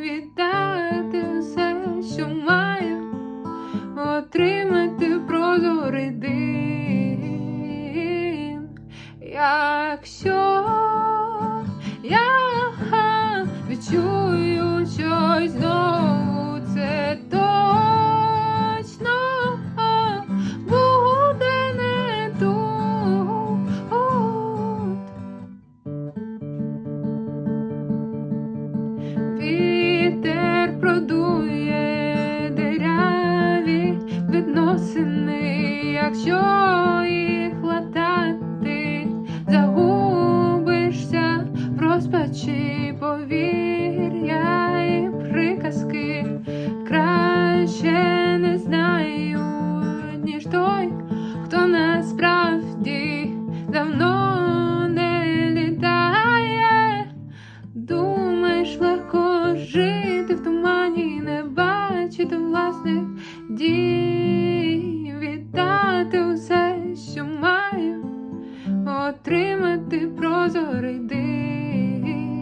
Вітати все, що маю, отримати прозорий дим. Якщо продує диряві відносини, якщо їх латати, загубишся в розпачі повір'я і приказки. Краще не знаю, ніж той, хто насправді давно отримати прозорий дим.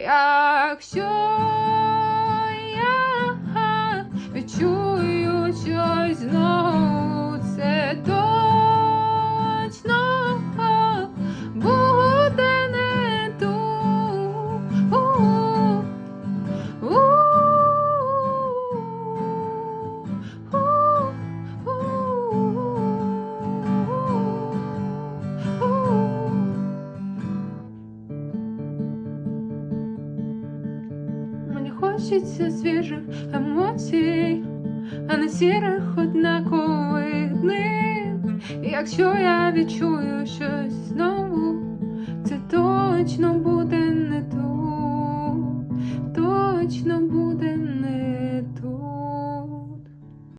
Якщо хочеться свіжих емоцій, а не сірих однакових днів. Якщо я відчую щось знову, це точно буде не тут, точно буде